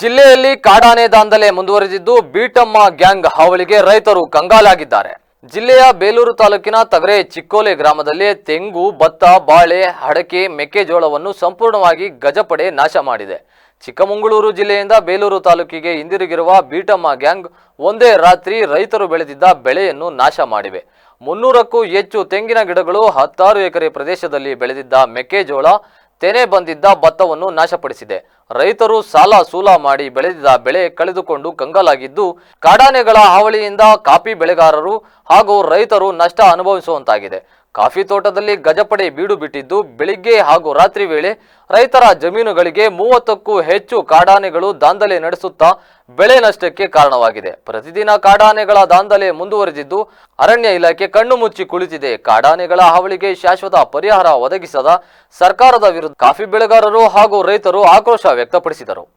ಜಿಲ್ಲೆಯಲ್ಲಿ ಕಾಡಾನೆ ದಾಂಧಲೆ ಮುಂದುವರೆದಿದ್ದು ಬೀಟಮ್ಮ ಗ್ಯಾಂಗ್ ಹಾವಳಿಗೆ ರೈತರು ಕಂಗಾಲಾಗಿದ್ದಾರೆ. ಜಿಲ್ಲೆಯ ಬೇಲೂರು ತಾಲೂಕಿನ ತಗರೆ ಚಿಕ್ಕೋಲೆ ಗ್ರಾಮದಲ್ಲಿ ತೆಂಗು, ಭತ್ತ, ಬಾಳೆ ಅಡಕೆ ಮೆಕ್ಕೆಜೋಳವನ್ನು ಸಂಪೂರ್ಣವಾಗಿ ಗಜಪಡೆ ನಾಶ ಮಾಡಿದೆ. ಚಿಕ್ಕಮಗಳೂರು ಜಿಲ್ಲೆಯಿಂದ ಬೇಲೂರು ತಾಲೂಕಿಗೆ ಹಿಂದಿರುಗಿರುವ ಬೀಟಮ್ಮ ಗ್ಯಾಂಗ್ ಒಂದೇ ರಾತ್ರಿ ರೈತರು ಬೆಳೆದಿದ್ದ ಬೆಳೆಯನ್ನು ನಾಶ ಮಾಡಿವೆ. ಮುನ್ನೂರಕ್ಕೂ ಹೆಚ್ಚು ತೆಂಗಿನ ಗಿಡಗಳು ಹತ್ತಾರು ಎಕರೆ ಪ್ರದೇಶದಲ್ಲಿ ಬೆಳೆದಿದ್ದ ಮೆಕ್ಕೆಜೋಳ ತೆನೆ ಬಂದಿದ್ದ ಭತ್ತವನ್ನು ನಾಶಪಡಿಸಿದೆ. ರೈತರು ಸಾಲ ಸೂಲ ಮಾಡಿ ಬೆಳೆದಿದ್ದ ಬೆಳೆ ಕಳೆದುಕೊಂಡು ಕಂಗಾಲಾಗಿದ್ದು, ಕಾಡಾನೆಗಳ ಹಾವಳಿಯಿಂದ ಕಾಫಿ ಬೆಳೆಗಾರರು ಹಾಗೂ ರೈತರು ನಷ್ಟ ಅನುಭವಿಸುವಂತಾಗಿದೆ. ಕಾಫಿ ತೋಟದಲ್ಲಿ ಗಜಪಡೆ ಬೀಡು ಬಿಟ್ಟಿದ್ದು ಬೆಳಿಗ್ಗೆ ಹಾಗೂ ರಾತ್ರಿ ವೇಳೆ ರೈತರ ಜಮೀನುಗಳಿಗೆ ಮೂವತ್ತಕ್ಕೂ ಹೆಚ್ಚು ಕಾಡಾನೆಗಳು ದಾಂಧಲೆ ನಡೆಸುತ್ತಾ ಬೆಳೆ ನಷ್ಟಕ್ಕೆ ಕಾರಣವಾಗಿದೆ. ಪ್ರತಿದಿನ ಕಾಡಾನೆಗಳ ದಾಂಧಲೆ ಮುಂದುವರೆದಿದ್ದು ಅರಣ್ಯ ಇಲಾಖೆ ಕಣ್ಣು ಮುಚ್ಚಿ ಕುಳಿತಿದೆ. ಕಾಡಾನೆಗಳ ಹಾವಳಿಗೆ ಶಾಶ್ವತ ಪರಿಹಾರ ಒದಗಿಸದ ಸರ್ಕಾರದ ವಿರುದ್ಧ ಕಾಫಿ ಬೆಳೆಗಾರರು ಹಾಗೂ ರೈತರು ಆಕ್ರೋಶ ವ್ಯಕ್ತಪಡಿಸಿದರು.